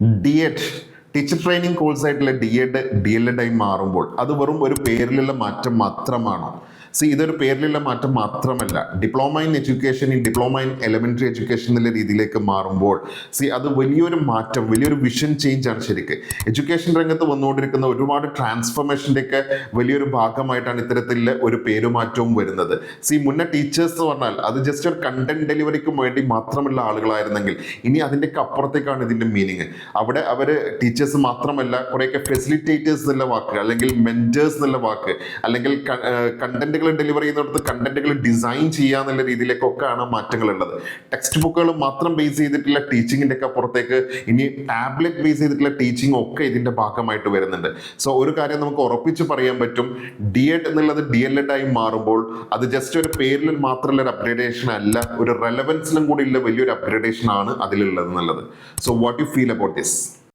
D Ed teacher training course ആയിട്ടുള്ള D Ed D El Ed ആയി മാറുമ്പോൾ അത് വെറും ഒരു പേരിലുള്ള മാറ്റം മാത്രമാണോ? സി ഇതൊരു പേരിലുള്ള മാറ്റം മാത്രമല്ല. Diploma in education in diploma in elementary education എന്നുള്ള രീതിയിലേക്ക് മാറുമ്പോൾ സി അത് വലിയൊരു മാറ്റം വലിയൊരു വിഷൻ ചേഞ്ച് ആണ് ശരിക്ക്. എഡ്യൂക്കേഷൻ രംഗത്ത് വന്നുകൊണ്ടിരിക്കുന്ന ഒരുപാട് ട്രാൻസ്ഫർമേഷന്റെ ഒക്കെ വലിയൊരു ഭാഗമായിട്ടാണ് ഇത്തരത്തിലുള്ള ഒരു പേരുമാറ്റവും വരുന്നത്. സി മുന്നേ ടീച്ചേഴ്സ് എന്ന് പറഞ്ഞാൽ അത് ജസ്റ്റ് ഒരു കണ്ടന്റ് ഡെലിവറിക്ക് വേണ്ടി മാത്രമുള്ള ആളുകളായിരുന്നെങ്കിൽ ഇനി അതിന്റെയൊക്കെ അപ്പുറത്തേക്കാണ് ഇതിന്റെ മീനിങ് അവിടെ അവർ ടീച്ചേഴ്സ് മാത്രമല്ല കുറേയൊക്കെ ഫെസിലിറ്റേറ്റേഴ്സ് എന്നുള്ള വാക്ക് അല്ലെങ്കിൽ മെന്റേഴ്സ് എന്നുള്ള വാക്ക് അല്ലെങ്കിൽ കണ്ടന്റുകൾ ഡെലിവർ ചെയ്യുന്നിടത്ത് കണ്ടന്റുകൾ ഡിസൈൻ ചെയ്യുക എന്നുള്ള രീതിയിലേക്കൊക്കെയാണ് മാറ്റങ്ങൾ ഉള്ളത് ടെക്സ്റ്റ് ബുക്കുകൾ മാത്രം ബേസ് ചെയ്തിട്ടുള്ള ടീച്ചിങ്ങിന്റെ ഒക്കെ അപ്പുറത്തേക്ക് ഇനി ടാബ്ലറ്റ് ബേസ് ചെയ്തിട്ടുള്ള ടീച്ചിങ് ഒക്കെ ഇതിന്റെ ഭാഗമായിട്ട് വരുന്നുണ്ട്. സോ ഒരു കാര്യം നമുക്ക് ഉറപ്പിച്ച് പറയാൻ പറ്റും. ഡി എഡ് എന്നുള്ളത് ഡി എൽ എഡ് ആയി മാറുമ്പോൾ അത് ജസ്റ്റ് ഒരു പേരിൽ മാത്രമുള്ള ഒരു അപ്ഗ്രേഡേഷൻ അല്ല ഒരു റെലവൻസിലും കൂടി ഉള്ള വലിയൊരു അപ്ഗ്രേഡേഷൻ ആണ് അതിലുള്ളത് എന്നുള്ളത്. So what you feel about this